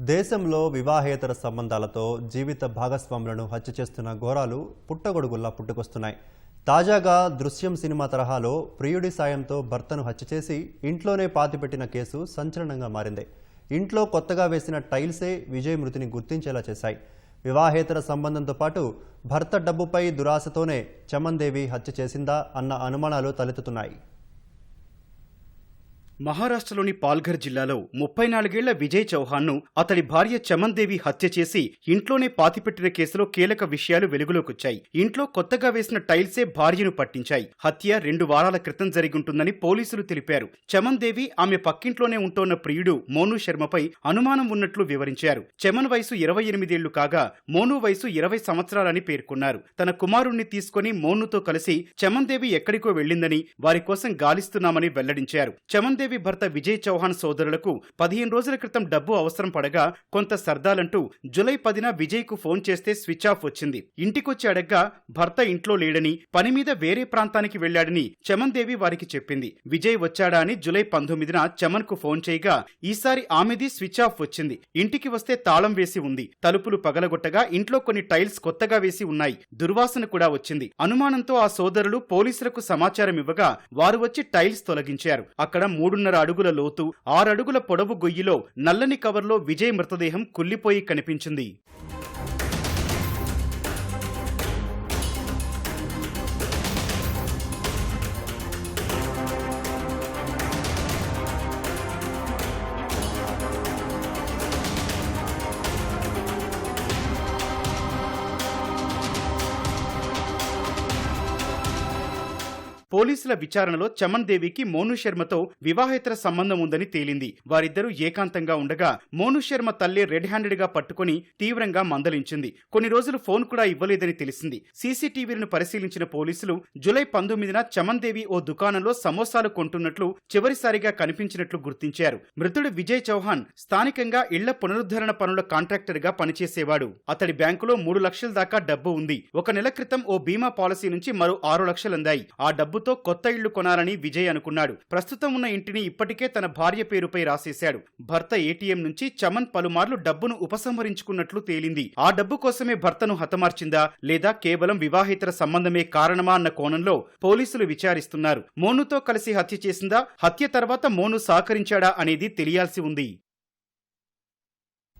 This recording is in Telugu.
దేశంలో వివాహేతర సంబంధాలతో జీవిత భాగస్వాములను హత్య చేస్తున్న ఘోరాలు పుట్టగొడుగుల్లా పుట్టుకొస్తున్నాయి. తాజాగా దృశ్యం సినిమా తరహాలో ప్రియుడి సాయంతో భర్తను హత్య చేసి ఇంట్లోనే పాతిపెట్టిన కేసు సంచలనంగా మారింది. ఇంట్లో కొత్తగా వేసిన టైల్సే విజయ్ మృతిని గుర్తించేలా చేశాయి. వివాహేతర సంబంధంతో పాటు భర్త డబ్బుపై దురాశతోనే చమన్దేవి హత్య చేసిందా అన్న అనుమానాలు తలెత్తుతున్నాయి. మహారాష్ట్రలోని పాల్ఘర్ జిల్లాలో ముప్పై నాలుగేళ్ళ విజయ్ చౌహాన్ను అతడి భార్య చమన్దేవి హత్య చేసి ఇంట్లోనే పాతిపెట్టిన కేసులో కీలక విషయాలు వెలుగులోకొచ్చాయి. ఇంట్లో కొత్తగా వేసిన టైల్సే భార్యను పట్టించాయి. హత్య రెండు వారాల క్రితం జరిగుంటుందని పోలీసులు తెలిపారు. చమన్దేవి ఆమె పక్కింట్లోనే ఉంటోన్న ప్రియుడు మోను శర్మపై అనుమానం ఉన్నట్లు వివరించారు. చమన్ వయసు ఇరవై ఎనిమిదేళ్ళు కాగా మోను వయసు ఇరవై సంవత్సరాలని పేర్కొన్నారు. తన కుమారుణ్ణి తీసుకుని మోనుతో కలిసి చమన్దేవి ఎక్కడికో వెళ్ళిందని వారి కోసం గాలిస్తున్నామని వెల్లడించారు. చమన్దేవి భర్త విజయ్ చౌహాన్ సోదరులకు పదిహేను రోజుల క్రితం డబ్బు అవసరం పడగా కొంత సర్దాలంటూ జులై పదిన విజయ్కు ఫోన్ చేస్తే స్విచ్ ఆఫ్ వచ్చింది. ఇంటికొచ్చి అడగ్గా భర్త ఇంట్లో లేడని పని మీద వేరే ప్రాంతానికి వెళ్ళాడని చమన్దేవి వారికి చెప్పింది. విజయ్ వచ్చాడా అని జులై పంతొమ్మిదిన చమన్కు ఫోన్ చేయగా ఈసారి ఆమెది స్విచ్ ఆఫ్ వచ్చింది. ఇంటికి వస్తే తాళం వేసి ఉంది. తలుపులు పగలగొట్టగా ఇంట్లో కొన్ని టైల్స్ కొత్తగా వేసి ఉన్నాయి. దుర్వాసన కూడా వచ్చింది. అనుమానంతో ఆ సోదరులు పోలీసులకు సమాచారం ఇవ్వగా వారు వచ్చి టైల్స్ తొలగించారు. అక్కడ మూడున్నర అడుగుల లోతు ఆరడుగుల పొడవు గొయ్యిలో నల్లని కవర్లో విజయ్ మృతదేహం కుల్లిపోయి కనిపించింది. పోలీసుల విచారణలో చమన్ దేవికి మోను శర్మతో వివాహేతర సంబంధం ఉందని తేలింది. వారిద్దరూ ఏకాంతంగా ఉండగా మోను శర్మ తల్లి రెడ్ హ్యాండెడ్గా పట్టుకుని తీవ్రంగా మందలించింది. కొన్ని రోజులు ఫోన్ కూడా ఇవ్వలేదని తెలిసింది. సీసీటీవీలను పరిశీలించిన పోలీసులు జులై పంతొమ్మిదిన చమన్ దేవి ఓ దుకాణంలో సమోసాలు కొంటున్నట్లు చివరిసారిగా కనిపించినట్లు గుర్తించారు. మృతుడు విజయ్ చౌహాన్ స్థానికంగా ఇళ్ళ పునరుద్ధరణ పనుల కాంట్రాక్టర్గా పనిచేసేవాడు. అతడి బ్యాంకులో మూడు లక్షల దాకా డబ్బు ఉంది. ఒక నెల క్రితం ఓ బీమా పాలసీ నుంచి మరో ఆరు లక్షలు అందాయి ఆ డబ్బుతో కొత్త ఇళ్ళు కొనాలని విజయ్ అనుకున్నాడు. ప్రస్తుతం ఉన్న ఇంటిని ఇప్పటికే తన భార్య పేరుపై రాసేశాడు. భర్త ఏటీఎం నుంచి చమన్ పలుమార్లు డబ్బును ఉపసంహరించుకున్నట్లు తేలింది. ఆ డబ్బు కోసమే భర్తను హతమార్చిందా లేదా కేవలం వివాహేతర సంబంధమే కారణమా అన్న కోణంలో పోలీసులు విచారిస్తున్నారు. మోనుతో కలిసి హత్య చేసిందా? హత్య తర్వాత మోను సహకరించాడా అనేది తెలియాల్సి ఉంది.